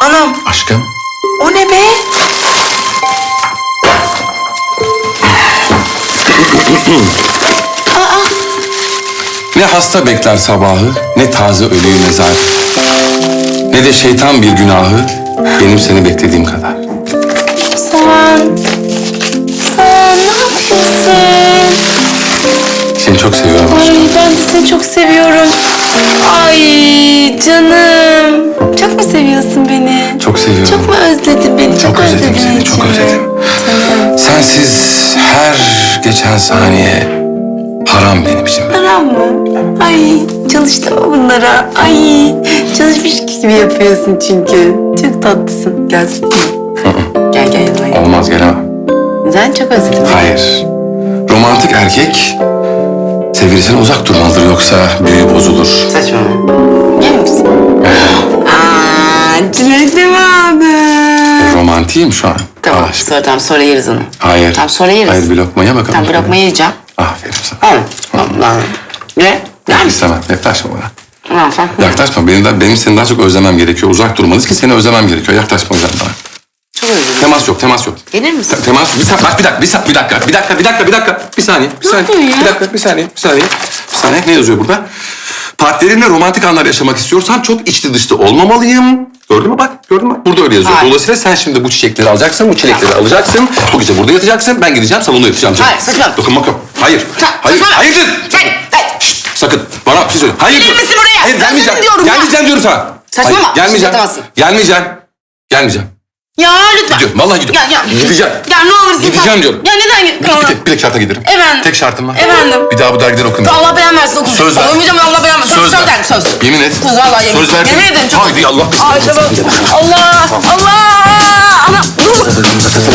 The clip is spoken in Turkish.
Anam Aşkım. o ne be? Aa, Ne hasta bekler sabahı, ne taze ölüyü mezar. Ne de şeytan bir günahı, benim seni beklediğim kadar. sen... Sen ne yapıyorsun? Seni çok seviyorum aşkım. Ay ben de seni çok seviyorum. Ay canım. Çok seviyorsun beni? Çok seviyorum. Çok mu özledin beni? Çok, Çok özledim özledin seni, çok içimi. özledim. Canım. Sensiz her geçen saniye haram benim için. Haram mı? Ay çalıştın mı bunlara? Ay çalışmış gibi yapıyorsun çünkü. Çok tatlısın. Gel. gel gel yanıma. Olmaz gelemem. Neden çok özledim? beni. Hayır. Romantik erkek sevgilisine uzak durmalıdır yoksa büyü bozulur. Mi aldın? Romantiyim şu an. Tamam, Al aşkım. sonra, tamam sonra yeriz onu. Hayır. Tamam sonra yeriz. Hayır bir lokmaya bakalım. Tamam bir lokma yiyeceğim. Aferin sana. Tamam. Tamam. Ne? Yok istemem. Yaklaşma bana. Tamam sen. Yaklaşma. Benim, de, benim seni daha çok özlemem gerekiyor. Uzak durmalıyız ki seni özlemem gerekiyor. Yaklaşma o yüzden bana. Çok özledim. Temas yok, temas yok. Gelir misin? Te- temas bir, sa- bak bir dakika, bir, sa- bir dakika, bir dakika, bir dakika, bir dakika. Bir saniye, bir saniye. Bir dakika, bir saniye, bir saniye. Bir saniye. Ne yazıyor burada? Partnerimle romantik anlar yaşamak istiyorsam çok içli dışlı olmamalıyım. Gördün mü bak, gördün mü? Burada öyle yazıyor. Hayır. Dolayısıyla sen şimdi bu çiçekleri alacaksın, bu çilekleri alacaksın. Bu gece burada yatacaksın, ben gideceğim salonda yatacağım. canım. Hayır, saçmalama. Hayır, yok. Hayır, Sa- hayır, hayırdır? Hayır, hayır. Şşt, sakın. Bana bir şey söyle. Hayır. Gelir misin buraya? Hayır, Sakın gelmeyeceğim. diyorum ya. gelmeyeceğim diyorum sana. Saçmalama. Hayır, gelmeyeceğim. Yatamazsın. Gelmeyeceğim. Gelmeyeceğim. Ya lütfen. Gidiyorum, vallahi gidiyorum. Ya, ya. Gideceğim. Ya ne olursun Gideceğim sen- diyorum. Ya neden git? Bir, bir, tek, bir tek şarta giderim. Efendim? Tek şartım var. Efendim? Bir daha bu dergileri okumayacağım. Allah belanı versin okul. Söz ver. Olmayacağım Allah. Söz. Yemin et. Söz vallahi yemin. Söz ver. Yemin ederim çok. Haydi Allah. Ay tamam. Allah. Allah. Ana. Dur.